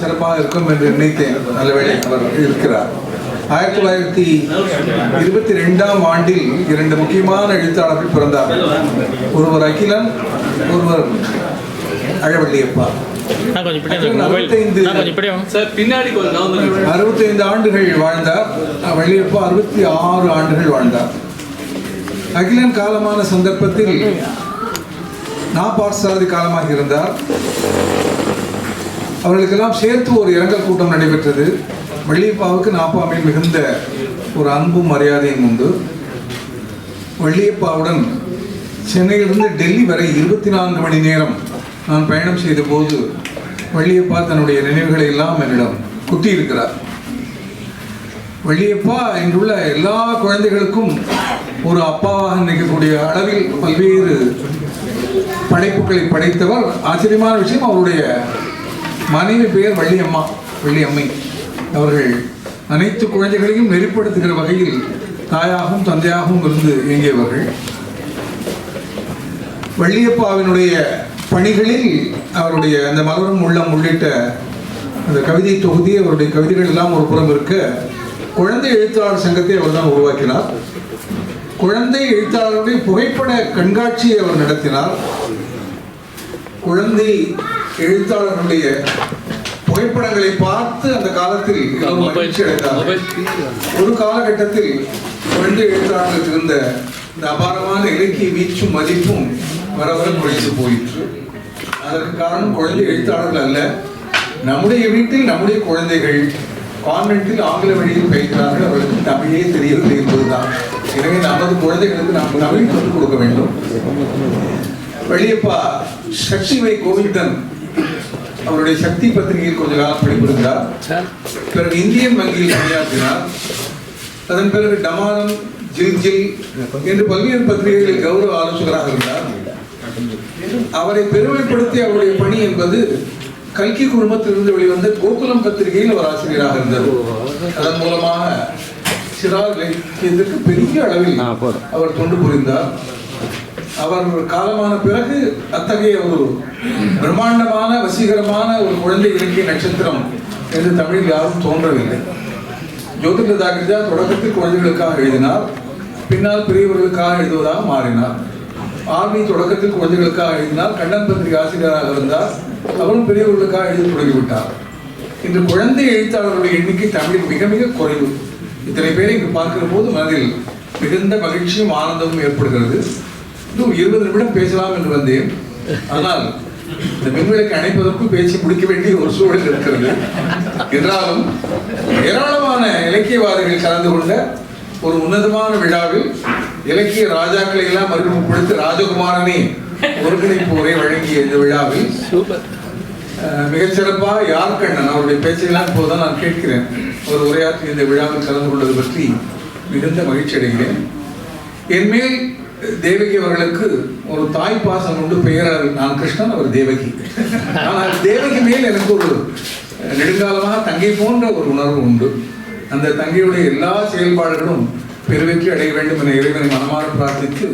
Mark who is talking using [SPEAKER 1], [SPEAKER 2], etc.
[SPEAKER 1] சிறப்பாக இருக்கும் என்று நினைத்தேன். நல்ல வேளை அவர் இருக்கிறார். ஆயிரத்தி தொள்ளாயிரத்தி இருபத்தி ரெண்டாம் ஆண்டில் இரண்டு முக்கியமான எழுத்தாளர்கள் பிறந்தார்கள். ஒருவர் அகிலன் ஒருவர் அழவள்ளியப்பா. அறுபத்தைந்து ஆண்டுகள் வாழ்ந்தார். வள்ளியப்பா அறுபத்தி ஆறு ஆண்டுகள் வாழ்ந்தார். அகிலன் காலமான சந்தர்ப்பத்தில் நா பார்த்தசாரதி காலமாக இருந்தார். அவர்களுக்கெல்லாம் சேர்த்து ஒரு இரங்கல் கூட்டம் நடைபெற்றது. வள்ளியப்பாவுக்கு நாப்பாமில் மிகுந்த ஒரு அன்பும் மரியாதையும் உண்டு. வள்ளியப்பாவுடன் சென்னையிலிருந்து டெல்லி வரை இருபத்தி நான்கு மணி நேரம் நான் பயணம் செய்த போது வள்ளியப்பா தன்னுடைய நினைவுகளை எல்லாம் என்னிடம் குத்தியிருக்கிறார். வள்ளியப்பா இங்குள்ள எல்லா குழந்தைகளுக்கும் ஒரு அப்பாவாக நினைக்கக்கூடிய அளவில் பல்வேறு படைப்புகளை படைத்தவர். ஆச்சரியமான விஷயம் அவருடைய மனைவி பெயர் வள்ளியம்மா வள்ளியம்மை. அவர்கள் அனைத்து குழந்தைகளையும் நெறிப்படுத்துகிற வகையில் தாயாகவும் தந்தையாகவும் இருந்து இயங்கியவர்கள். வள்ளியப்பாவினுடைய பணிகளில் அவருடைய அந்த மலரும் உள்ளம் உள்ளிட்ட அந்த கவிதை தொகுதி அவருடைய கவிதைகள் எல்லாம் ஒரு புறம் இருக்க குழந்தை எழுத்தாளர் சங்கத்தை அவர் தான் உருவாக்கினார். குழந்தை எழுத்தாளருடைய புகைப்பட கண்காட்சியை அவர் நடத்தினார். குழந்தை எழுத்தாளர்களுடைய புகைப்படங்களை பார்த்து அந்த காலத்தில் மகிழ்ச்சி அடைந்தார்
[SPEAKER 2] மொபைல்
[SPEAKER 1] ஒரு காலகட்டத்தில் குழந்தை எழுத்தாளர்களுக்கு இருந்த இந்த அபாரமான இலக்கிய வீச்சும் மதிப்பும் வர வர குறைந்து போயிற்று. அதற்கு காரணம் குழந்தை எழுத்தாளர்கள் அல்ல. நம்முடைய வீட்டில் நம்முடைய குழந்தைகள் கான்வென்ட்டில் ஆங்கில வழியில் பயிற்கிறார்கள் அவர்களுக்கு தமிழே தெரியவில்லை என்பதுதான். எனவே நமது குழந்தைகளுக்கு நாம் தமிழ் கற்றுக் கொடுக்க வேண்டும். வெளியப்பா சக்திவை கோவிந்தன் அவருடைய சக்தி பத்திரிகையில் கொஞ்ச காலம் படிப்பிருந்தார் பிறகு இந்தியன் வங்கியில் பணியாற்றினார். அதன் பிறகு டமாரம் ஜில் ஜில் என்று பல்வேறு பத்திரிகைகளில் கௌரவ ஆலோசகராக இருந்தார். அவரை பெருமைப்படுத்தி அவருடைய பணி என்பது கல்கி குடும்பத்திலிருந்து வெளிவந்த கோகுலம் பத்திரிகையில் அவர் ஆசிரியராக இருந்தார் அதன் மூலமாக சிறார் இலக்கியத்திற்கு பெரிய அளவில் அவர் தொண்டு புரிந்தார். அவர் காலமான பிறகு அத்தகைய ஒரு பிரம்மாண்டமான வசீகரமான ஒரு குழந்தை இலக்கிய நட்சத்திரம் என்று தமிழில் யாரும் தோன்றவில்லை. ஜோதிட தாகிர்ஜா தொடக்கத்தில் குழந்தைகளுக்காக எழுதினார் பின்னால் பெரியவர்களுக்காக எழுதுவதாக மாறினார். ஆர்மி தொடக்கத்தில் குழந்தைகளுக்காக எழுதினார் கண்ணன் பத்திரிகை ஆசிரியராக இருந்தார் அவரும் பெரியவர்களுக்காக எழுதி தொடங்கிவிட்டார் இன்று குழந்தை எழுத்தாளர்களுடைய எண்ணிக்கை தமிழில் மிக மிக குறைவு. இத்தனை பேரை இங்கு பார்க்கிற போது மனதில் மிகுந்த மகிழ்ச்சியும் ஆனந்தமும் ஏற்படுகிறது. இன்னும் இருபது நிமிடம் பேசலாம் என்று வந்தேன். ஆனால் இந்த மின்விளக்கு அணைப்பதற்கும் பேச்சு முடிக்க வேண்டிய ஒரு சூழல் இருக்கிறது. என்றாலும் ஏராளமான இலக்கியவாதிகள் கலந்து கொண்ட ஒரு உன்னதமான விழாவில் இலக்கிய ராஜாக்களை எல்லாம் அறிமுகப்படுத்தி ராஜகுமாரனே ஒருங்கிணைப்போரை வழங்கிய இந்த விழாவில் அஹ், மிகச் சிறப்பாக யார் கண்ணன்? அவருடைய பேச்சையெல்லாம் இப்போதுதான் நான் கேட்கிறேன். அவர் உரையாற்றி இந்த விழாவில் கலந்து கொண்டது பற்றி மிகுந்த மகிழ்ச்சி அடைகிறேன் என்மேல் தேவகி அவர்களுக்கு ஒரு தாய் பாசம் உண்டு பெயர் நான் கிருஷ்ணன் அவர் தேவகி. ஆனால் தேவகி மேல் எனக்கு ஒரு நெடுங்காலமாக தங்கை போன்ற ஒரு உணர்வு உண்டு. அந்த தங்கையுடைய எல்லா செயல்பாடுகளும் பெருவெற்றி அடைய வேண்டும் என இறைவனை மனமாற பிரார்த்தித்து